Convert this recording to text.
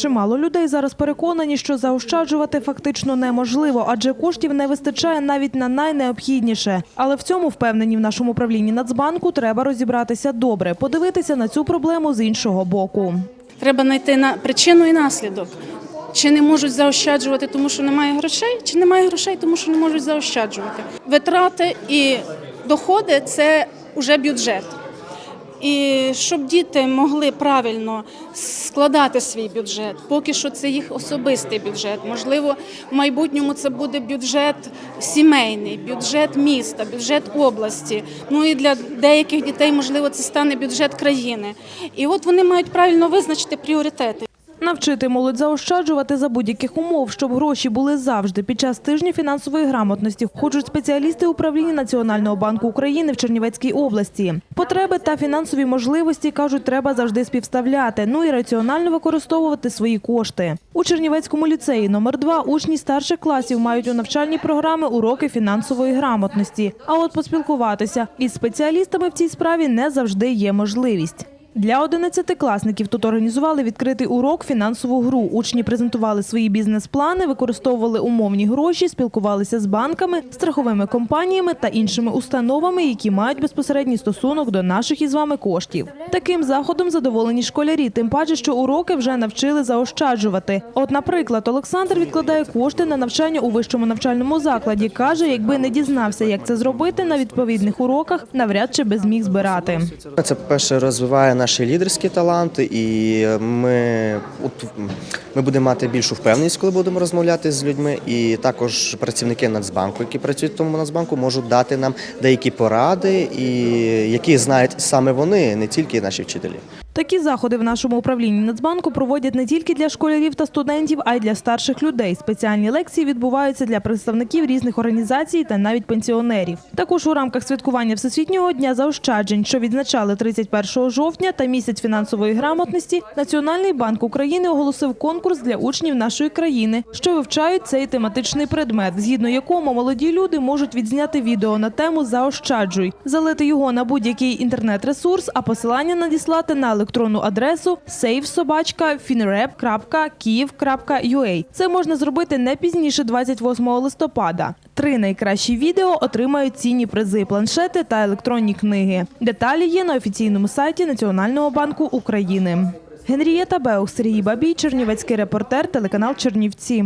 Чимало людей зараз переконані, що заощаджувати фактично неможливо, адже коштів не вистачає навіть на найнеобхідніше. Але в цьому впевнені в нашому управлінні Нацбанку треба розібратися добре, подивитися на цю проблему з іншого боку. Треба знайти на причину і наслідок. Чи не можуть заощаджувати, тому що немає грошей, чи немає грошей, тому що не можуть заощаджувати. Витрати і доходи це вже бюджет. І щоб діти могли правильно складати свій бюджет, поки що це їх особистий бюджет. Можливо, в майбутньому це буде бюджет сімейний, бюджет міста, бюджет області. Ну і для деяких дітей, можливо, це стане бюджет країни. І от вони мають правильно визначити пріоритети. Навчити молодь заощаджувати за будь-яких умов, щоб гроші були завжди під час тижня фінансової грамотності, хочуть спеціалісти управління Національного банку України в Чернівецькій області. Потреби та фінансові можливості кажуть, треба завжди співставляти. Ну і раціонально використовувати свої кошти. У Чернівецькому ліцеї номер 2 учні старших класів мають у навчальні програми уроки фінансової грамотності. А от поспілкуватися із спеціалістами в цій справі не завжди є можливість. Для одинадцятикласників тут організували відкритий урок фінансову гру. Учні презентували свої бізнес-плани, використовували умовні гроші, спілкувалися з банками, страховими компаніями та іншими установами, які мають безпосередній стосунок до наших із вами коштів. Таким заходом задоволені школярі, тим паче, що уроки вже навчили заощаджувати. От, наприклад, Олександр відкладає кошти на навчання у вищому навчальному закладі. каже, якби не дізнався, як це зробити на відповідних уроках, навряд чи би зміг збирати. Це перше розвиває наші лідерські таланти, і ми, ми будемо мати більшу впевненість, коли будемо розмовляти з людьми. І також працівники Нацбанку, які працюють в тому Нацбанку, можуть дати нам деякі поради, і які знають саме вони, не тільки наші вчителі. Такі заходи в нашому управлінні Нацбанку проводять не тільки для школярів та студентів, а й для старших людей. Спеціальні лекції відбуваються для представників різних організацій та навіть пенсіонерів. Також у рамках святкування Всесвітнього дня заощаджень, що відзначали 31 жовтня та місяць фінансової грамотності, Національний банк України оголосив конкурс для учнів нашої країни, що вивчають цей тематичний предмет, згідно якому молоді люди можуть відзняти відео на тему Заощаджуй, залити його на будь-який інтернет-ресурс, а посилання надіслати на електронну адресу savesobachka.finrep.kiev.ua. Це можна зробити не пізніше 28 листопада. Три найкращі відео отримають цінні призи, планшети та електронні книги. Деталі є на офіційному сайті Національного банку України. Генрієта Беух, Сергій Бабій, Чернівецький репортер, телеканал Чернівці.